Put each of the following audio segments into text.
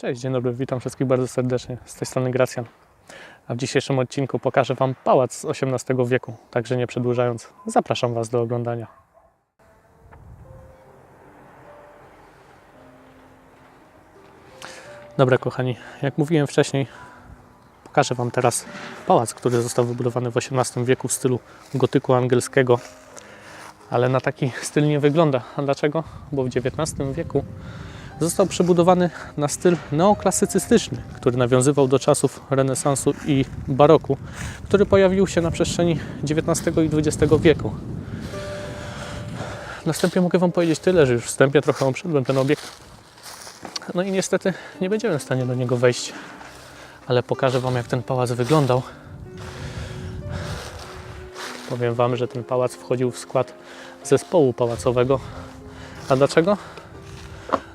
Cześć, dzień dobry, witam wszystkich bardzo serdecznie. Z tej strony Gracjan. A w dzisiejszym odcinku pokażę Wam pałac z XVIII wieku. Także nie przedłużając, zapraszam Was do oglądania. Dobra, kochani, jak mówiłem wcześniej, pokażę Wam teraz pałac, który został wybudowany w XVIII wieku w stylu gotyku angielskiego. Ale na taki styl nie wygląda. A dlaczego? Bo w XIX wieku został przebudowany na styl neoklasycystyczny, który nawiązywał do czasów renesansu i baroku, który pojawił się na przestrzeni XIX i XX wieku. Na wstępie mogę Wam powiedzieć tyle, że już wstępie trochę omszedłem ten obiekt. No i niestety nie będziemy w stanie do niego wejść, ale pokażę Wam, jak ten pałac wyglądał. Powiem Wam, że ten pałac wchodził w skład zespołu pałacowego. A dlaczego?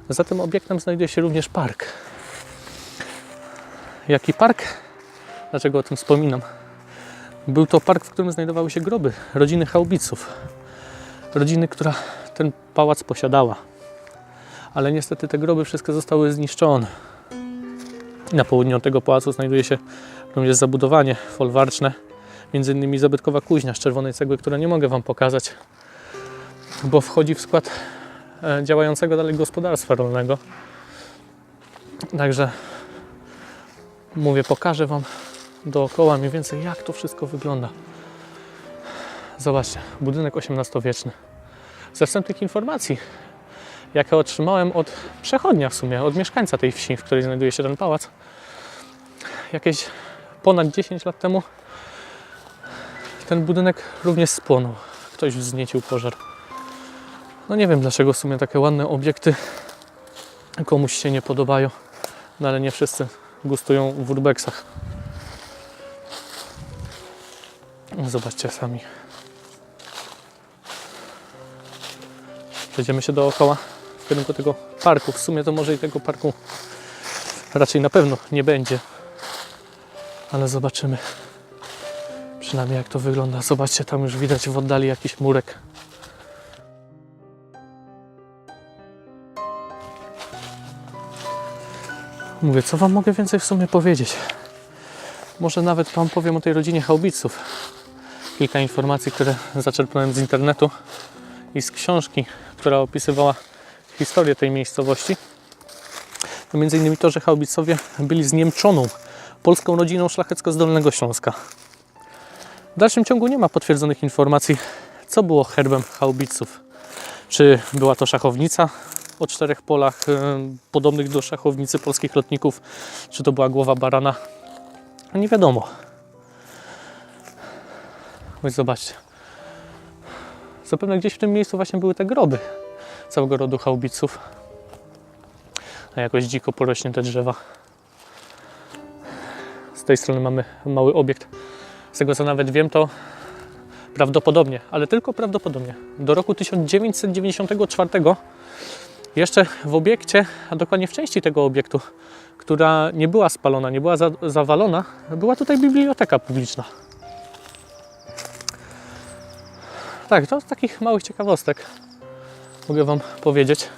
Za tym obiektem znajduje się również park. Jaki park? Dlaczego o tym wspominam? Był to park, w którym znajdowały się groby rodziny Chaubiców. Rodziny, która ten pałac posiadała. Ale niestety te groby wszystkie zostały zniszczone. Na południu tego pałacu znajduje się również zabudowanie folwarczne, między innymi zabytkowa kuźnia z czerwonej cegły, które nie mogę Wam pokazać, bo wchodzi w skład działającego dalej gospodarstwa rolnego. Także mówię, pokażę Wam dookoła mniej więcej jak to wszystko wygląda. Zobaczcie, budynek XVIII-wieczny. Ze wstępnych informacji, jakie otrzymałem od przechodnia w sumie, od mieszkańca tej wsi, w której znajduje się ten pałac, jakieś ponad 10 lat temu ten budynek również spłonął. Ktoś wzniecił pożar. No nie wiem dlaczego w sumie takie ładne obiekty komuś się nie podobają, no ale nie wszyscy gustują w urbexach. Zobaczcie sami. Przejdziemy się dookoła w kierunku tego parku. W sumie to może i tego parku raczej na pewno nie będzie. Ale zobaczymy przynajmniej jak to wygląda. Zobaczcie, tam już widać w oddali jakiś murek. Mówię, co Wam mogę więcej w sumie powiedzieć? Może nawet Wam powiem o tej rodzinie Chaubiców. Kilka informacji, które zaczerpnąłem z internetu i z książki, która opisywała historię tej miejscowości. To między innymi to, że Chaubicowie byli zniemczoną polską rodziną szlachecko z Dolnego Śląska. W dalszym ciągu nie ma potwierdzonych informacji, co było herbem Chaubiców. Czy była to szachownica o czterech polach, e, podobnych do szachownicy polskich lotników, czy to była głowa barana. Nie wiadomo. Weź zobaczcie. Zapewne gdzieś w tym miejscu właśnie były te groby całego rodu Chaubiców. A jakoś dziko porośnie te drzewa. Z tej strony mamy mały obiekt. Z tego co nawet wiem, to prawdopodobnie, ale tylko prawdopodobnie, do roku 1994 jeszcze w obiekcie, a dokładnie w części tego obiektu, która nie była spalona, nie była za, zawalona, była tutaj biblioteka publiczna. Tak, to z takich małych ciekawostek mogę Wam powiedzieć.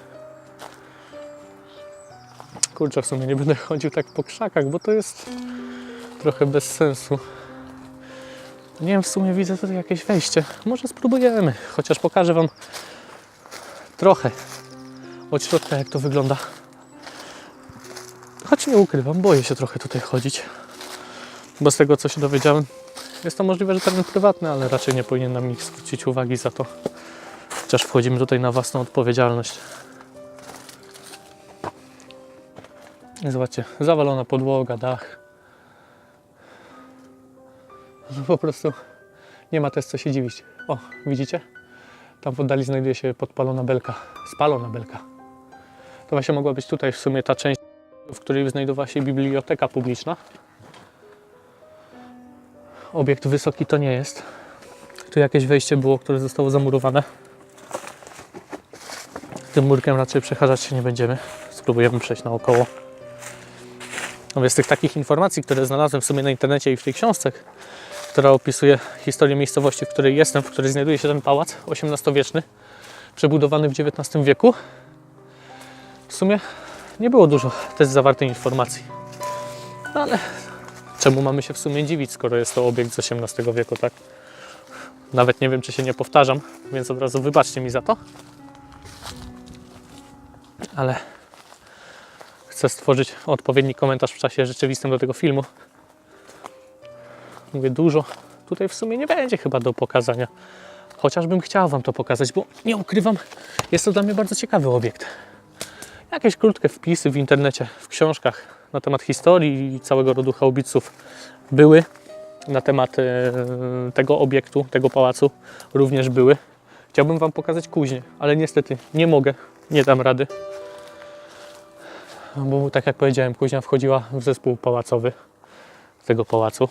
Kurczę, w sumie nie będę chodził tak po krzakach, bo to jest trochę bez sensu. Nie wiem, w sumie widzę tutaj jakieś wejście. Może spróbujemy, chociaż pokażę Wam trochę od środka, jak to wygląda. Choć nie ukrywam, boję się trochę tutaj chodzić. Bo z tego, co się dowiedziałem, jest to możliwe, że teren prywatny, ale raczej nie powinienem ich zwrócić uwagi za to. Chociaż wchodzimy tutaj na własną odpowiedzialność. Zobaczcie, zawalona podłoga, dach. No po prostu nie ma też co się dziwić. O, widzicie? Tam w oddali znajduje się podpalona belka, spalona belka. To właśnie mogła być tutaj w sumie ta część, w której znajdowała się biblioteka publiczna. Obiekt wysoki to nie jest. Tu jakieś wejście było, które zostało zamurowane. Tym murkiem raczej przechadzać się nie będziemy. Spróbujemy przejść naokoło. No z tych takich informacji, które znalazłem w sumie na internecie i w tej książce, która opisuje historię miejscowości, w której jestem, w której znajduje się ten pałac XVIII-wieczny, przebudowany w XIX wieku. W sumie nie było dużo też zawartej informacji. No ale czemu mamy się w sumie dziwić, skoro jest to obiekt z XVIII wieku, tak? Nawet nie wiem, czy się nie powtarzam, więc od razu wybaczcie mi za to. Ale chcę stworzyć odpowiedni komentarz w czasie rzeczywistym do tego filmu. Mówię dużo. Tutaj w sumie nie będzie chyba do pokazania. Chociażbym chciał Wam to pokazać, bo nie ukrywam, jest to dla mnie bardzo ciekawy obiekt. Jakieś krótkie wpisy w internecie, w książkach na temat historii i całego rodu chaubiców były. Na temat e, tego obiektu, tego pałacu również były. Chciałbym Wam pokazać później, ale niestety nie mogę, nie dam rady. Bo tak jak powiedziałem, kuźnia wchodziła w zespół pałacowy tego pałacu.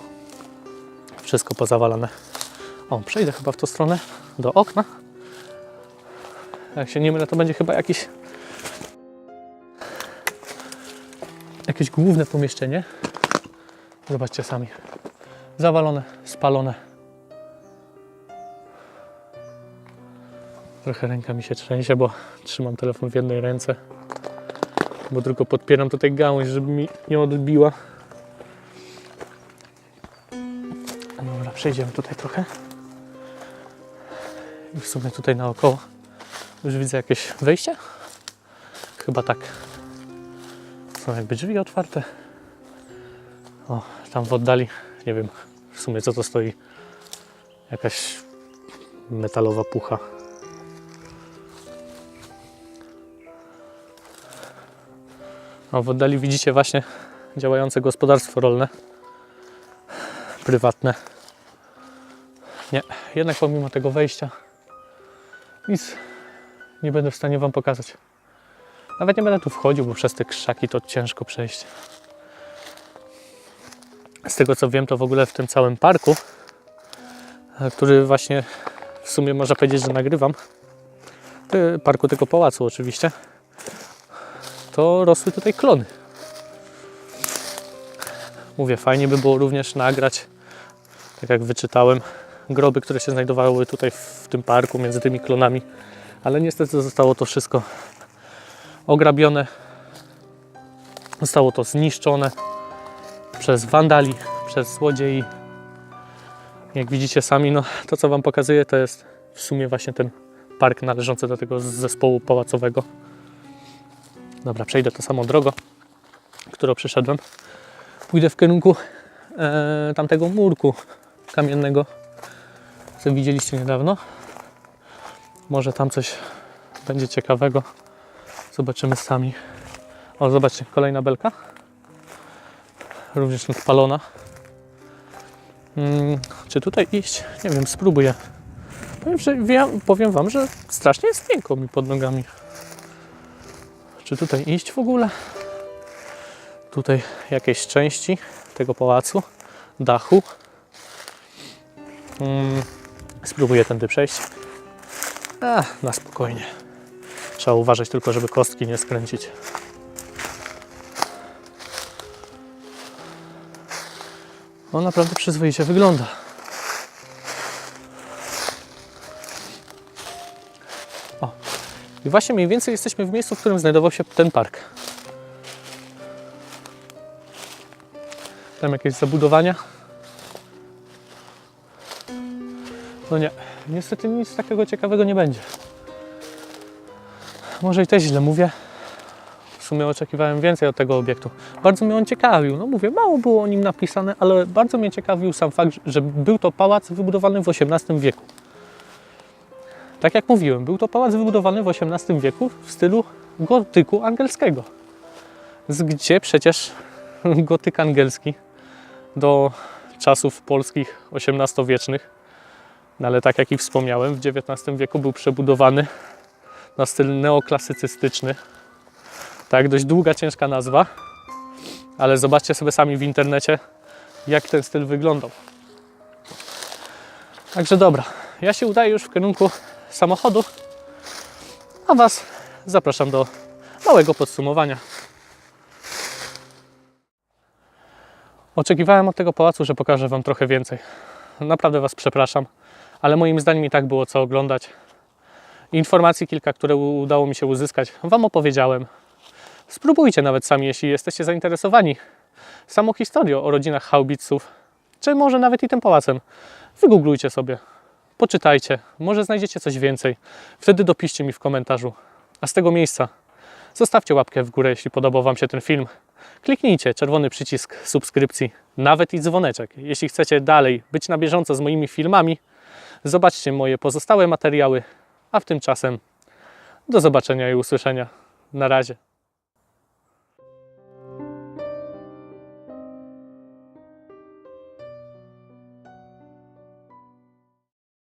Wszystko pozawalane. O, przejdę chyba w tą stronę do okna. Jak się nie mylę, to będzie chyba jakiś jakieś główne pomieszczenie. Zobaczcie sami. Zawalone, spalone. Trochę ręka mi się trzęsie, bo trzymam telefon w jednej ręce. Bo tylko podpieram tutaj gałąź, żeby mi nie odbiła. Dobra, przejdziemy tutaj trochę. I w sumie tutaj naokoło już widzę jakieś wejście. Chyba tak. Są jakby drzwi otwarte. O, tam w oddali, nie wiem w sumie co to stoi. Jakaś metalowa pucha. O, w oddali widzicie właśnie działające gospodarstwo rolne. Prywatne. Nie, jednak pomimo tego wejścia nic nie będę w stanie Wam pokazać. Nawet nie będę tu wchodził, bo przez te krzaki to ciężko przejść. Z tego co wiem, to w ogóle w tym całym parku, e, który właśnie w sumie można powiedzieć, że nagrywam, te- parku tego pałacu oczywiście, to rosły tutaj klony. Mówię, fajnie by było również nagrać, tak jak wyczytałem, groby, które się znajdowały tutaj w tym parku, między tymi klonami, ale niestety zostało to wszystko ograbione. Zostało to zniszczone przez wandali, przez złodziei. Jak widzicie sami, no to co Wam pokazuję, to jest w sumie właśnie ten park należący do tego zespołu pałacowego. Dobra, przejdę tą samą drogą, którą przeszedłem. Pójdę w kierunku e, tamtego murku kamiennego, co widzieliście niedawno. Może tam coś będzie ciekawego. Zobaczymy sami. O, zobaczcie, kolejna belka. Również nadpalona. Hmm, czy tutaj iść? Nie wiem, spróbuję. Powiem, że wiem, powiem Wam, że strasznie jest miękko mi pod nogami. Czy tutaj iść w ogóle? Tutaj jakieś części tego pałacu, dachu. Hmm, spróbuję tędy przejść. A, na spokojnie. Trzeba uważać tylko, żeby kostki nie skręcić. On naprawdę przyzwoicie wygląda. O. I właśnie mniej więcej jesteśmy w miejscu, w którym znajdował się ten park. Tam jakieś zabudowania. No nie, niestety nic takiego ciekawego nie będzie. Może i też źle mówię. W sumie oczekiwałem więcej od tego obiektu. Bardzo mnie on ciekawił. No mówię, mało było o nim napisane, ale bardzo mnie ciekawił sam fakt, że był to pałac wybudowany w XVIII wieku. Tak jak mówiłem, był to pałac wybudowany w XVIII wieku w stylu gotyku angielskiego. Z gdzie przecież gotyk angielski do czasów polskich XVIII-wiecznych, no ale tak jak i wspomniałem, w XIX wieku był przebudowany na styl neoklasycystyczny. Tak, dość długa, ciężka nazwa, ale zobaczcie sobie sami w internecie, jak ten styl wyglądał. Także dobra, ja się udaję już w kierunku samochodu, a Was zapraszam do małego podsumowania. Oczekiwałem od tego pałacu, że pokażę Wam trochę więcej. Naprawdę Was przepraszam, ale moim zdaniem i tak było co oglądać. Informacji kilka, które udało mi się uzyskać, Wam opowiedziałem. Spróbujcie nawet sami, jeśli jesteście zainteresowani samą historią o rodzinach Haubiców, czy może nawet i tym pałacem. Wygooglujcie sobie, poczytajcie, może znajdziecie coś więcej. Wtedy dopiszcie mi w komentarzu. A z tego miejsca zostawcie łapkę w górę, jeśli podobał Wam się ten film. Kliknijcie czerwony przycisk subskrypcji, nawet i dzwoneczek. Jeśli chcecie dalej być na bieżąco z moimi filmami, zobaczcie moje pozostałe materiały, a w tymczasem do zobaczenia i usłyszenia. Na razie.